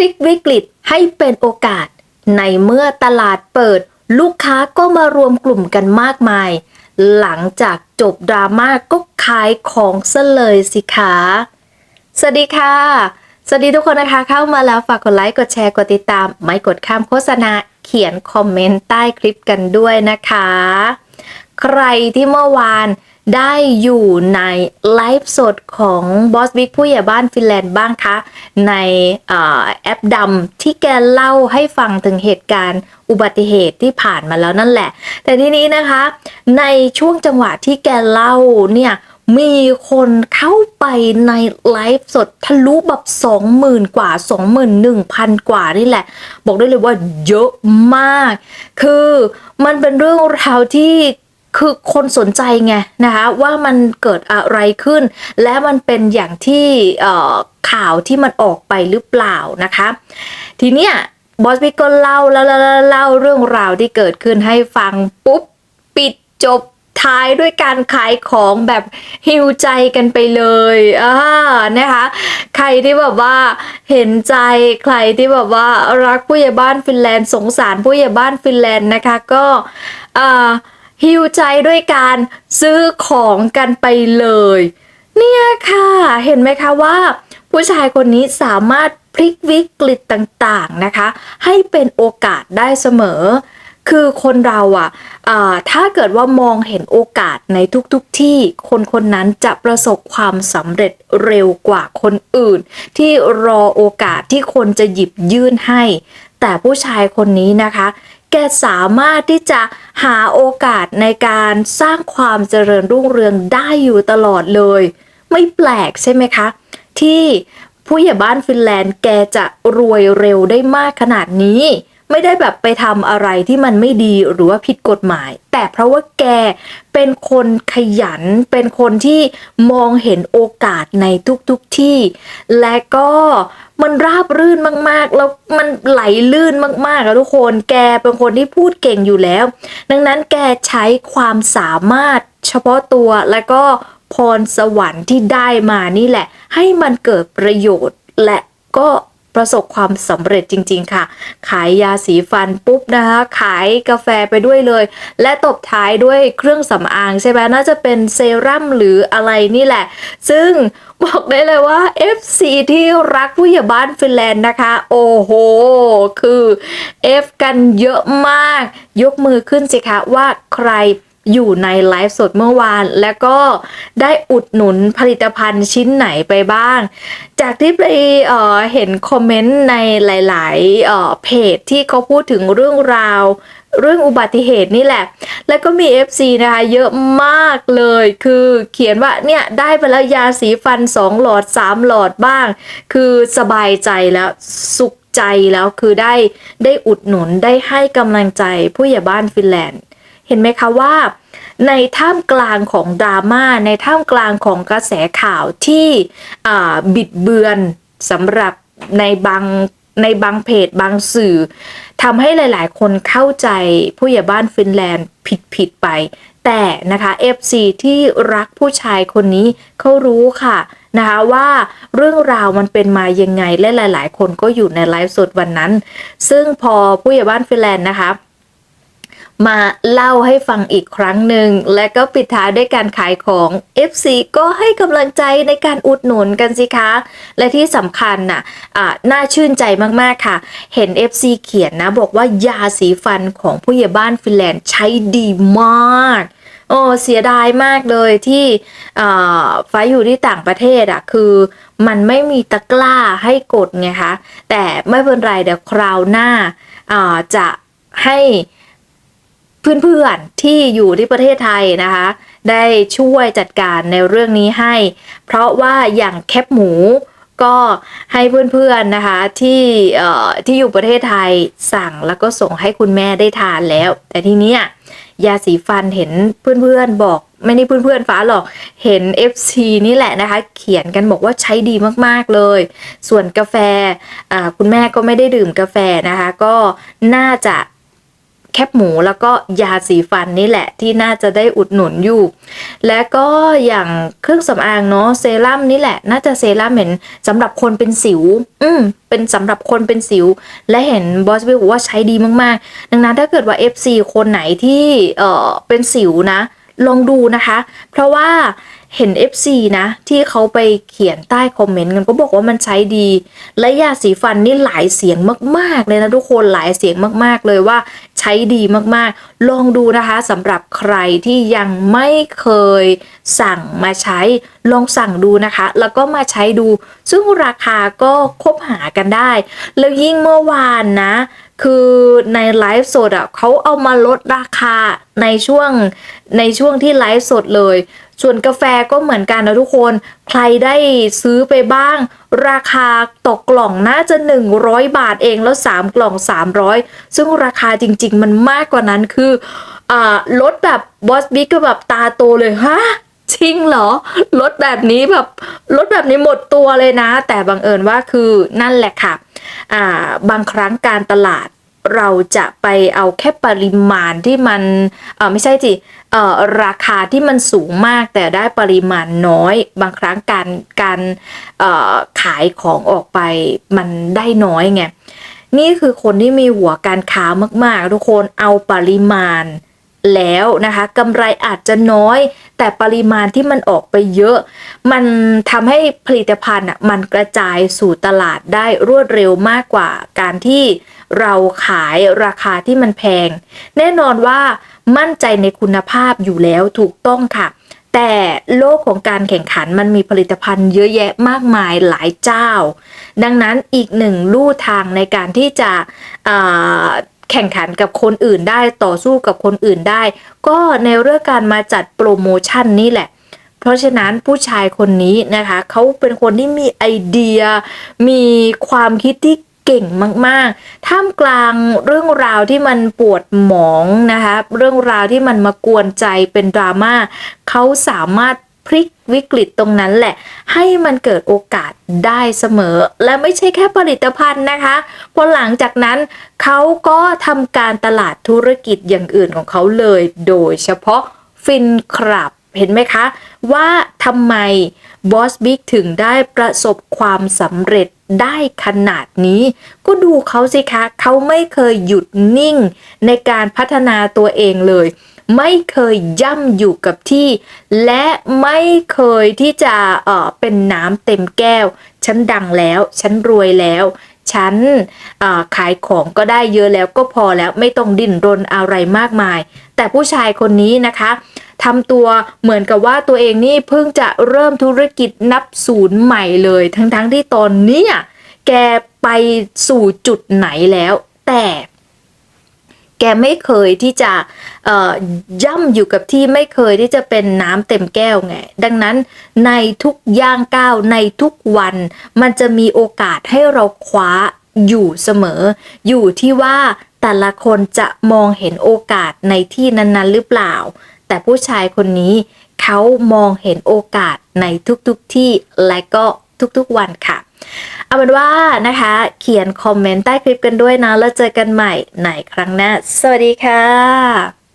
ลิกวิกฤตให้เป็นโอกาส ในเมื่อตลาดเปิด ลูกค้าก็มารวมกลุ่มกันมากมาย หลังจากจบดราม่าก็ขายของซะเลยสิคะสวัสดีค่ะ สวัสดีทุกคนนะคะเข้ามาแล้วฝากกดไลค์กดแชร์กดติดตาม ไม่กดข้ามโฆษณาเขียนคอมเมนต์ใต้คลิปกันด้วยนะคะ ใครที่เมื่อวาน ได้อยู่ในไลฟ์สดของบอสบิ๊กผู้ใหญ่บ้านฟินแลนด์บ้างคะ ในอแอปดำที่แกเล่าให้ฟังถึงเหตุการณ์อุบัติเหตุที่ผ่านมาแล้วนั่นแหละ แต่ทีนี้นะคะ ในช่วงจังหวะที่แกเล่าเนี่ยมีคนเข้าไปในไลฟ์สดทะลุแบบ20,000 กว่า 21,000 กว่านี่แหละ บอกได้เลยว่าเยอะมาก คือมันเป็นเรื่องราวที่ คือคนสนใจไงนะคะว่ามันเกิดอะไรขึ้น และมันเป็นอย่างที่ข่าวที่มันออกไปหรือเปล่านะคะ ทีเนี้ยบอสบิ๊กก็เล่าเล่าเล่าเล่าเล่าเรื่องราวที่เกิดขึ้นให้ฟังปุ๊บ ปิดจบท้ายด้วยการขายของแบบฮิวใจกันไปเลยอ่านะคะ ใครที่แบบว่าเห็นใจใครที่แบบว่ารักผู้ใหญ่บ้านฟินแลนด์สงสารผู้ใหญ่บ้านฟินแลนด์นะคะก็อ่า ฮิวใจด้วยการซื้อของกันไปเลย เนี่ยค่ะ เห็นไหมคะว่า ผู้ชายคนนี้สามารถพลิกวิกฤตต่างๆนะคะ ให้เป็นโอกาสได้เสมอ คือคนเราอะอ่าถ้าเกิดว่ามองเห็นโอกาสในทุกๆทที่ คนคนนั้นจะประสบความสำเร็จเร็วกว่าคนอื่น ที่รอโอกาสที่คนจะหยิบยื่นให้ แต่ผู้ชายคนนี้นะคะ แกสามารถที่จะหาโอกาสในการสร้างความเจริญรุ่งเรืองได้อยู่ตลอดเลย ไม่แปลกใช่ไหมคะ ที่ผู้ใหญ่บ้านฟินแลนด์แกจะรวยเร็วได้มากขนาดนี้ ไม่ได้แบบไปทำอะไรที่มันไม่ดีหรือว่าผิดกฎหมาย แต่เพราะว่าแกเป็นคนขยัน เป็นคนที่มองเห็นโอกาสในทุกๆทที่ และก็มันราบรื่นมากๆ แล้วมันไหลลื่นมากๆอะทุกคน แกเป็นคนที่พูดเก่งอยู่แล้ว ดังนั้นแกใช้ความสามารถเฉพาะตัวและก็พรสวรรค์ที่ได้มานี่แหละ ให้มันเกิดประโยชน์และก็ ประสบความสำเร็จจริง ๆ ค่ะ ขายยาสีฟันปุ๊บนะคะขายกาแฟไปด้วยเลย และตบท้ายด้วยเครื่องสำอางใช่ไหมน่าจะเป็นเซรั่มหรืออะไรนี่แหละ ซึ่งบอกได้เลยว่า FC ที่รักผู้ใหญ่บ้านฟินแลนด์นะคะ โอ้โห คือ F กันเยอะมาก ยกมือขึ้นสิคะว่าใคร อยู่ในไลฟ์สดเมื่อวาน แล้วก็ได้อุดหนุนผลิตภัณฑ์ชิ้นไหนไปบ้าง จากที่ไปเเห็นคอมเมนต์ในหลายๆเเพจที่เขาพูดถึงเรื่องราวเรื่องอุบัติเหตุนี่แหละ แล้วก็มี FC นะคะเยอะมากเลย คือเขียนว่าเนี่ยได้ไปแล้วยาสีฟัน 2 หลอด 3 หลอดบ้าง คือสบายใจแล้วสุขใจแล้วคือได้ได้อุดหนุนได้ให้กำลังใจผู้ใหญ่บ้านฟินแลนด์ เห็นไหมคะว่า ในท่ามกลางของดราม่าในท่ามกลางของกระแสข่าวที่บิดเบือนสำหรับในบางในบางเพจบางสื่อทำให้หลายๆ คนเข้าใจผู้ใหญ่บ้านฟินแลนด์ผิดๆไป แต่นะคะ FC ที่รักผู้ชายคนนี้เขารู้ค่ะนะคะว่าเรื่องราวมันเป็นมายังไงและหลาย ๆ คนก็อยู่ในไลฟ์สดวันนั้น ซึ่งพอผู้ใหญ่บ้านฟินแลนด์นะคะ มาเล่าให้ฟังอีกครั้งหนึ่ง และก็ปิดท้ายด้วยการขายของ FC ก็ให้กำลังใจในการอุดหนุนกันสิคะ และที่สำคัญน่ะอ่าน่าชื่นใจมากๆค่ะ เห็น FC เขียนนะ บอกว่ายาสีฟันของผู้ใหญ่บ้านฟินแลนด์ใช้ดีมากโอ้เสียดายมากเลยที่อ่าฟ้าอยู่ที่ต่างประเทศอะคือมันไม่มีตะกร้าให้กดไงคะแต่ไม่เป็นไรเดี๋ยวคราวหน้าอ่าจะให้ เพื่อนๆที่อยู่ที่ประเทศไทยนะคะ ได้ช่วยจัดการในเรื่องนี้ให้ เพราะว่าอย่างแคปหมูก็ให้เพื่อนๆนะคะที่ที่อยู่ประเทศไทยสั่งแล้วก็ส่งให้คุณแม่ได้ทานแล้ว แต่ทีเนี้ยยาสีฟันเห็นเพื่อนๆบอกไม่ได้เพื่อนๆฟ้าหรอกเห็น FC นี่แหละนะคะ เขียนกันบอกว่าใช้ดีมากๆเลย ส่วนกาแฟคุณแม่ก็ไม่ได้ดื่มกาแฟนะคะ ก็น่าจะ แคบหมูแล้วก็ยาสีฟันนี่แหละที่น่าจะได้อุดหนุนอยู่ และก็อย่างเครื่องสำอางเนาะเซรั่มนี่แหละ น่าจะเซรั่มเห็นสำหรับคนเป็นสิว อืมเป็นสำหรับคนเป็นสิว และเห็นบอสบิลบอกว่าใช้ดีมากๆ ดังนั้นถ้าเกิดว่า FC คนไหนที่เอ่อเป็นสิวนะ ลองดูนะคะ เพราะว่าเห็น FC นะ ที่เขาไปเขียนใต้คอมเมนต์กันก็บอกว่ามันใช้ดี และยาสีฟันนี่หลายเสียงมาก ๆ เลยนะทุกคนหลายเสียงมาก ๆ เลยว่า ช้ดีมากๆ ลองดูนะคะสำหรับใครที่ยังไม่เคยสั่งมาใช้ ลองสั่งดูนะคะ แล้วก็มาใช้ดู ซึ่งราคาก็คบหากันได้ แล้วยิ่งเมื่อวานนะ คือในไลฟ์สดอะเขาเอามาลดราคาในช่วงในช่วงที่ไลฟ์สดเลย ส่วนกาแฟก็เหมือนกันนะทุกคน ใครได้ซื้อไปบ้าง ราคาตกกล่องน่าจะ 100 บาทเองแล้ว 3 กล่อง 300 ซึ่งราคาจริง ๆ มันมากกว่านั้นคืออลดแบบบอสบิ๊กก็แบบตาโตเลยฮะจริงเหรอลดแบบนี้แบบลดแบบนี้หมดตัวเลยนะ แต่บังเอิญว่าคือนั่นแหละค่ะอ่าบางครั้งการตลาดเราจะไปเอาแค่ปริมาณที่มันไม่ใช่สิ ราคาที่มันสูงมากแต่ได้ปริมาณน้อย บางครั้งการการขายของออกไปมันได้น้อยไงนี่คือคนที่มีหัวการค้ามากๆ ทุกคนเอาปริมาณแล้วนะคะกำไรอาจจะน้อย แต่ปริมาณที่มันออกไปเยอะ มันทำให้ผลิตภัณฑ์อะมันกระจายสู่ตลาดได้รวดเร็วมากกว่าการที่เราขายราคาที่มันแพง แน่นอนว่า มั่นใจในคุณภาพอยู่แล้วถูกต้องค่ะ แต่โลกของการแข่งขันมันมีผลิตภัณฑ์เยอะแยะมากมายหลายเจ้า ดังนั้นอีกหนึ่งลู่ทางในการที่จะแข่งขันกับคนอื่นได้ต่อสู้กับคนอื่นได้ ก็ในเรื่องการมาจัดโปรโมชั่นนี่แหละ เพราะฉะนั้นผู้ชายคนนี้นะคะเขาเป็นคนที่มีไอเดีย มีความคิดที่ เก่งมากๆ ท่ามกลางเรื่องราวที่มันปวดหมองนะคะ เรื่องราวที่มันมากวนใจเป็นดราม่าเขาสามารถพลิกวิกฤตตรงนั้นแหละ ให้มันเกิดโอกาสได้เสมอ และไม่ใช่แค่ผลิตภัณฑ์นะคะพอหลังจากนั้นเขาก็ทำการตลาดธุรกิจอย่างอื่นของเขาเลย โดยเฉพาะฟินคลับเห็นไหมคะ ว่าทำไมบอสบิ๊กถึงได้ประสบความสำเร็จ ได้ขนาดนี้ ก็ดูเขาสิคะเขาไม่เคยหยุดนิ่ง ในการพัฒนาตัวเองเลย ไม่เคยย่ำอยู่กับที่ และไม่เคยที่จะเอ่อเป็นน้ำเต็มแก้ว ฉันดังแล้ว ฉันรวยแล้ว ฉันเอ่อขายของก็ได้เยอะแล้วก็พอแล้วไม่ต้องดิ้นรนอะไรมากมาย แต่ผู้ชายคนนี้นะคะ ทำตัวเหมือนกับว่าตัวเองนี่เพิ่งจะเริ่มธุรกิจนับศูนย์ใหม่เลย ทั้งๆทที่ตอนนี้แกไปสู่จุดไหนแล้ว แต่แกไม่เคยที่จะย่ำอยู่กับที่ไม่เคยที่จะเป็นน้ำเต็มแก้วไง ดังนั้นในทุกย่างก้าวในทุกวัน มันจะมีโอกาสให้เราคว้าอยู่เสมอ อยู่ที่ว่าแต่ละคนจะมองเห็นโอกาสในที่นั้น ๆ หรือเปล่า แต่ผู้ชายคนนี้เขามองเห็นโอกาสในทุกๆที่และก็ทุกๆวันค่ะ เอาเป็นว่านะคะ เขียนคอมเมนต์ใต้คลิปกันด้วยนะ แล้วเจอกันใหม่ในครั้งหน้า สวัสดีค่ะ